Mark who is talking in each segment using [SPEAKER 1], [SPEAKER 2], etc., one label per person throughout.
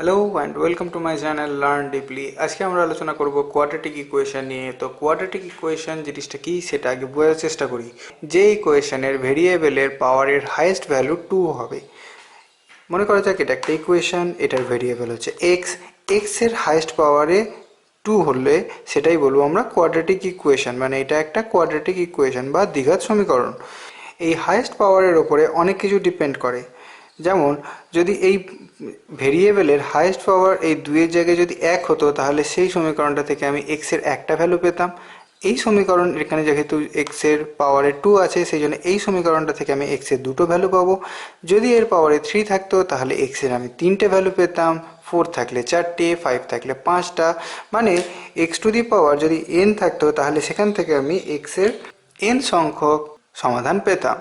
[SPEAKER 1] Hello and welcome to my channel learn deeply আজকে আমরা আলোচনা করব কোয়াড্রেটিক ইকুয়েশন নিয়ে। তো কোয়াড্রেটিক ইকুয়েশন জিনিসটা কি, সেটা আগে বোঝার চেষ্টা করি। যে ইকুয়েশনের ভেরিয়েবলের পাওয়ারের হাইয়েস্ট ভ্যালু টু হবে। মনে করা যাক এটা একটা ইকুয়েশন এটার ভেরিয়েবল হচ্ছে এক্স এক্সের হাইয়েস্ট পাওয়ারে টু হলে সেটাই বলব আমরা কোয়াড্রেটিক ইকুয়েশন মানে এটা একটা কোয়াড্রেটিক ইকুয়েশন বা দ্বিঘাত সমীকরণ। এই হাইয়েস্ট পাওয়ারের ওপরে অনেক কিছু ডিপেন্ড করে। যেমন, যদি এই ভেরিয়েবলের হায়েস্ট পাওয়ার এই দুইয়ের জায়গায় যদি এক হতো, তাহলে সেই সমীকরণটা থেকে আমি এক্সের একটা ভ্যালু পেতাম। এই সমীকরণ এখানে যেহেতু এক্সের পাওয়ারে টু আছে, সেই জন্য এই সমীকরণটা থেকে আমি এক্সের দুটো ভ্যালু পাবো। যদি এর পাওয়ারে থ্রি থাকতো, তাহলে এক্সের আমি তিনটে ভ্যালু পেতাম। ফোর থাকলে চারটে ফাইভ থাকলে পাঁচটা। মানে এক্স টু দি পাওয়ার যদি এন থাকতো, তাহলে সেখান থেকে আমি এক্সের এন সংখ্যক সমাধান পেতাম।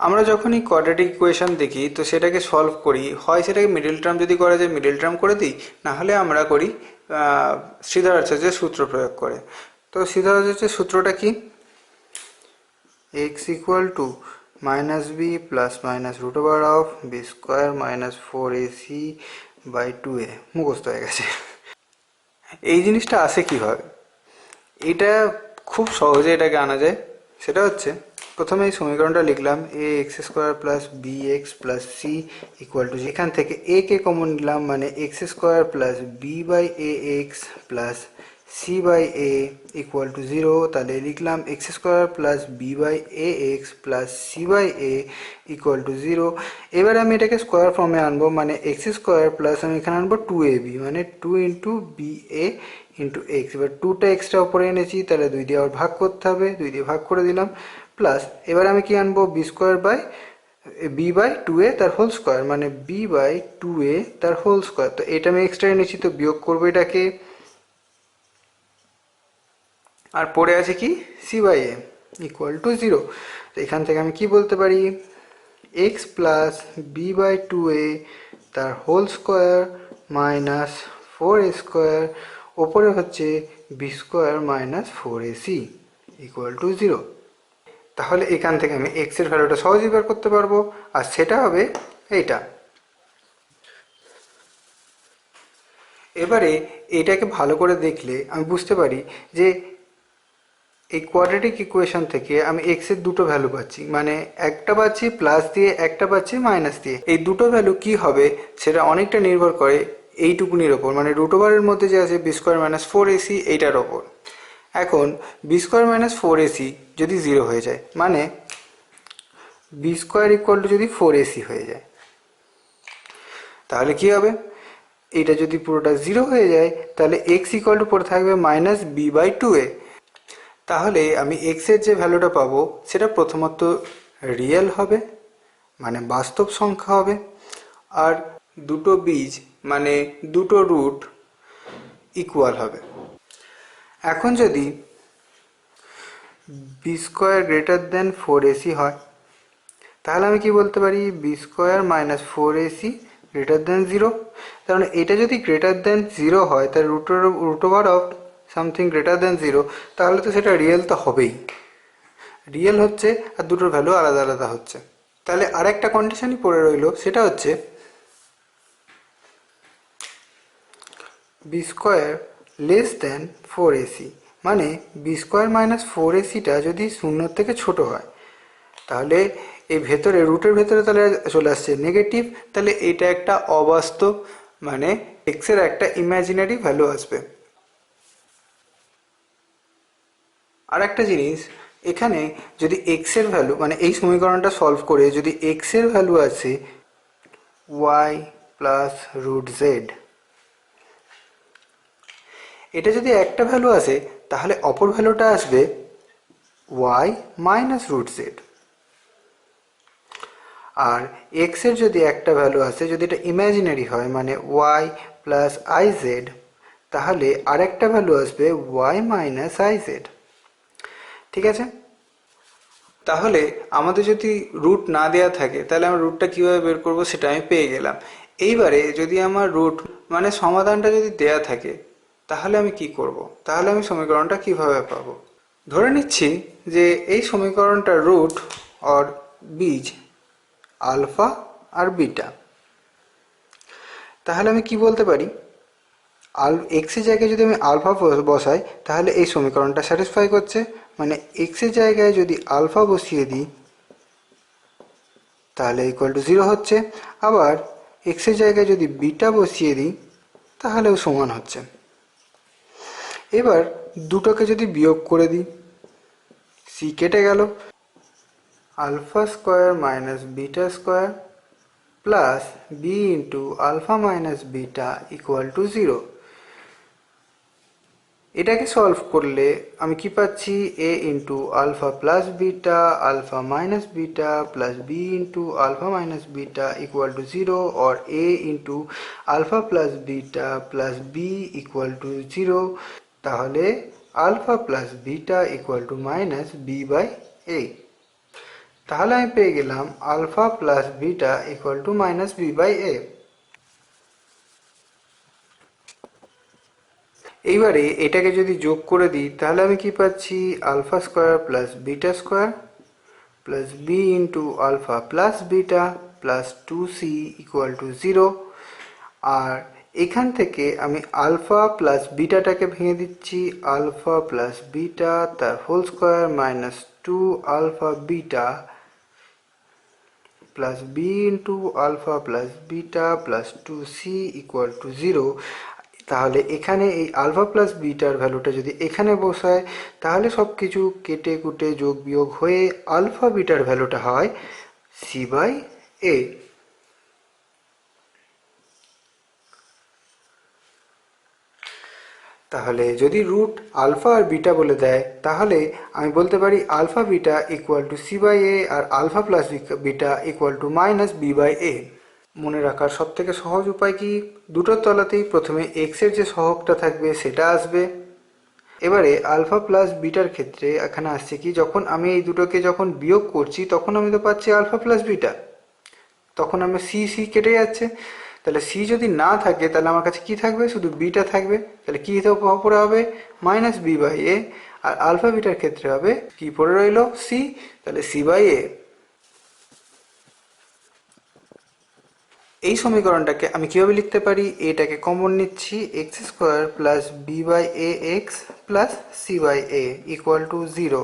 [SPEAKER 1] আমরা যখনই কোয়াড্রেটিক ইকুয়েশন দেখি, তো সেটাকে সলভ করি, হয় সেটাকে মিডিল টার্ম যদি করা যায় মিডিল টার্ম করে দিই নাহলে আমরা করি শ্রীধরাচার্যের সূত্র প্রয়োগ করে। তো শ্রীধরাচার্যের সূত্রটা কি? X equal to minus b plus minus root over of b square minus four a c by two a মুখস্থ হয়ে গেছে। এই জিনিসটা আসে কীভাবে? এটা খুব সহজে এটাকে আনা যায়। সেটা হচ্ছে প্রথমে এই সমীকরণটা লিখলাম a x square plus b x plus c equal to এখান থেকে এ কে কমন নিলাম মানে x square plus b by a x plus c by a equal to zero তাহলে লিখলাম x square plus b by a x plus c by a equal to zero এবারে আমি এটাকে স্কোয়ার ফর্মে আনব মানে এক্স স্কোয়ার প্লাস আমি এখানে আনব টু এ বি মানে two into b a into x এবার টুটা এক্সট্রা উপরে এনেছি, তাহলে দুই দিয়ে আবার ভাগ করতে হবে, দুই দিয়ে ভাগ করে দিলাম। প্লাস এবার আমি কি আনব b square by b by two a তার হোল স্কোয়ার মানে বি বাই টু এ তার হোল স্কোয়ার তো এটা আমি এক্সট্রা এনেছি, তো বিয়োগ করব এটাকে। আর পড়ে আছে কি? C by a equal to zero তো এখান থেকে আমি কি বলতে পারি? X plus b by two a তার whole square minus four a square ওপরে হচ্ছে b square minus four a c equal to zero তাহলে এখান থেকে আমি এক্সের ভ্যালুটা সহজেই বের করতে পারব, আর সেটা হবে এইটা। এবারে এটাকে ভালো করে দেখলে আমি বুঝতে পারি যে এই কোয়াড্রেটিক ইকুয়েশন থেকে আমি এক্সের দুটো ভ্যালু পাচ্ছি মানে একটা পাচ্ছি প্লাস দিয়ে, একটা পাচ্ছি মাইনাস দিয়ে। এই দুটো ভ্যালু কি হবে সেটা অনেকটা নির্ভর করে এইটুকুনির ওপর মানে রুট ওভারের মধ্যে যে আছে b square minus four ac এইটার ওপর। এখন b square minus four ac যদি জিরো হয়ে যায় মানে বি স্কোয়ার ইকুয়াল টু যদি ফোর এসি হয়ে যায়, তাহলে কি হবে? এটা যদি পুরোটা জিরো হয়ে যায়, তাহলে এক্স ইকুয়াল টু পড়ে থাকবে minus b by two a তাহলে আমি এক্সের যে ভ্যালুটা পাবো, সেটা প্রথমত রিয়েল হবে মানে বাস্তব সংখ্যা হবে, আর দুটো বীজ মানে দুটো রুট ইকুয়াল হবে। এখন যদি b square greater than four ac হয়, তাহলে আমি কি বলতে পারি? B square minus four ac greater than zero কারণ এটা যদি গ্রেটার দেন জিরো হয় তার root root over of something greater than zero তাহলে তো সেটা রিয়েল তো হবেই। রিয়েল হচ্ছে আর দুটোর ভ্যালু আলাদা আলাদা হচ্ছে। তাহলে আরেকটা কন্ডিশনই পড়ে রইল, সেটা হচ্ছে b square less than four ac মানে বি স্কোয়ার মাইনাস ফোর এসিটা যদি শূন্যর থেকে ছোট হয়, তাহলে এই ভেতরে, রুটের ভেতরে তাহলে চলে আসছে নেগেটিভ তাহলে এটা একটা অবাস্তব মানে এক্সের একটা ইমাজিনারি ভ্যালু আসবে। আর একটা জিনিস, এখানে যদি এক্সের ভ্যালু মানে এই সমীকরণটা সলভ করে যদি এক্সের ভ্যালু আছে ওয়াই প্লাস রুট জেড এটা যদি একটা ভ্যালু আসে, তাহলে অপর ভ্যালুটা আসবে ওয়াই মাইনাস রুট জেড আর এক্সের যদি একটা ভ্যালু আসে, যদি এটা ইমাজিনারি হয় মানে ওয়াই প্লাস আই জেড তাহলে আরেকটা ভ্যালু আসবে ওয়াই মাইনাস আই জেড ঠিক আছে? তাহলে আমাদের যদি রুট না দেওয়া থাকে, তাহলে আমরা রুটটা কীভাবে বের করব সেটা আমি পেয়ে গেলাম। এইবারে যদি আমার রুট মানে সমাধানটা যদি দেয়া থাকে তাহলে আমি কি করব? তাহলে আমি সমীকরণটা কীভাবে পাবো? ধরে নিচ্ছি যে এই সমীকরণটার রুট অর বীজ আলফা আর বিটা তাহলে আমি কি বলতে পারি? আল এক্সের জায়গায় যদি আমি আলফা বসাই, তাহলে এই সমীকরণটা স্যাটিসফাই করছে। মানে এক্সের জায়গায় যদি আলফা বসিয়ে দিই, তাহলে ইকুয়াল টু জিরো হচ্ছে। আবার এক্সের জায়গায় যদি বিটা বসিয়ে দিই, তাহলেও সমান হচ্ছে। এবার দুটোকে যদি বিয়োগ করে দিই সি কেটে গেল। Alpha square minus beta square plus b into alpha minus beta equal to zero. এটাকে সলভ করলে আমি কি পাচ্ছি? A into alpha plus beta, alpha minus beta plus b into alpha minus beta equal to zero or a into alpha plus beta plus b equal to zero. তাহলে alpha plus beta equal to minus b by a. তাহলে আমি পেয়ে গেলাম alpha plus beta equal to minus b by a. এইবারে এটাকে যদি যোগ করে দিই, তাহলে আমি কি পাচ্ছি? Alpha square plus beta square plus b into alpha plus beta plus two c equal to zero. আর এখান থেকে আমি আলফা প্লাস বিটাটাকে ভেঙে দিচ্ছি। আলফা প্লাস বিটা, তার whole square minus two alpha beta plus b into alpha plus beta plus two c equal to zero. তাহলে এখানে এই আলফা প্লাস বিটার ভ্যালুটা যদি এখানে বসায়, তাহলে সব কিছু কেটে কুটে যোগ বিয়োগ হয়ে আলফা বিটার ভ্যালুটা হয় সি বাই এ। তাহলে যদি রুট আলফা আর বিটা বলে দেয়, তাহলে আমি বলতে পারি alpha beta equal to c by a R alpha plus beta equal to minus b by a মনে রাখার সব থেকে সহজ উপায় কি? দুটোর তলাতেই প্রথমে এক্সের যে সহগটা থাকবে, সেটা আসবে। এবারে আলফা প্লাস বিটার ক্ষেত্রে এখানে আসছে কি, যখন আমি এই দুটোকে যখন বিয়োগ করছি, তখন আমি তো পাচ্ছি আলফা প্লাস বিটা তখন আমার সি সি কেটে যাচ্ছে। তাহলে সি যদি না থাকে, তাহলে আমার কাছে কি থাকবে? শুধু বিটা থাকবে। তাহলে কি পরে হবে? মাইনাস বি বাই এ আর আলফা বিটার ক্ষেত্রে হবে কি পড়ে রইল? সি তাহলে সি বাই এ এই সমীকরণটাকে আমি কীভাবে লিখতে পারি? এটাকে কমন নিচ্ছি। X square plus b by a x plus c by a equal to zero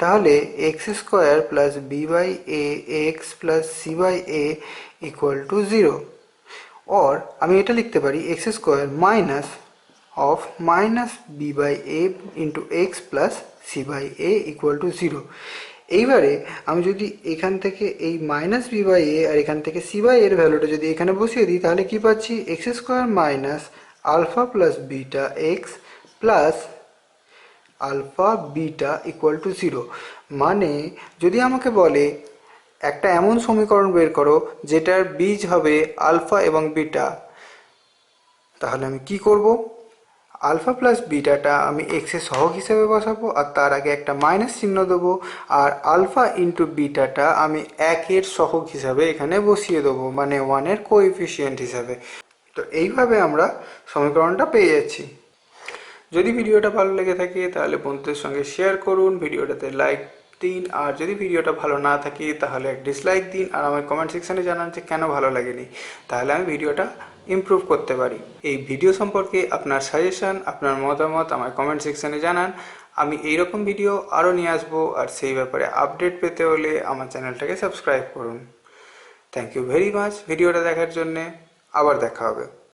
[SPEAKER 1] তাহলে x square plus b by a x plus c by a equal to zero or আমি এটা লিখতে পারি x square minus of minus b by a into x plus c by a equal to zero এইবারে, আমি যদি এখান থেকে এই মাইনাস বি বাই এ আর এখান থেকে সি বাই এর ভ্যালুটা যদি এখানে বসিয়ে দিই, তাহলে কি পাচ্ছি? X square minus alpha plus beta x plus alpha beta equal to zero মানে যদি আমাকে বলে একটা এমন সমীকরণ বের করো যেটার বীজ হবে আলফা এবং বিটা। তাহলে আমি কি করব? আলফা প্লাস বিটাটা আমি এক্সের সহগ হিসেবে বসাবো আর তার আগে একটা মাইনাস চিহ্ন দেবো আর আলফা ইন্টু বিটাটা আমি একের সহগ হিসাবে এখানে বসিয়ে দেবো মানে ওয়ানের কোএফিসিয়েন্ট হিসাবে। তো এইভাবে আমরা সমীকরণটা পেয়ে যাচ্ছি। যদি ভিডিওটা ভালো লেগে থাকে তাহলে বন্ধুদের সঙ্গে শেয়ার করুন, ভিডিওটাতে লাইক দিন, আর যদি ভিডিওটা ভালো না থাকে তাহলে ডিসলাইক দিন, আর আমার কমেন্ট সেকশানে জানান যে কেন ভালো লাগেনি। তাহলে আমি ভিডিওটা ইমপ্রুভ করতে পারি। এই ভিডিও সম্পর্কে আপনার সাজেশন আপনার মতামত আমার কমেন্ট সেকশানে জানান। আমি এইরকম ভিডিও আরও নিয়ে আসব, আর সেই ব্যাপারে আপডেট পেতে হলে আমার চ্যানেলটাকে সাবস্ক্রাইব করুন। থ্যাংক ইউ ভেরি মাচ ভিডিওটা দেখার জন্যে আবার দেখা হবে।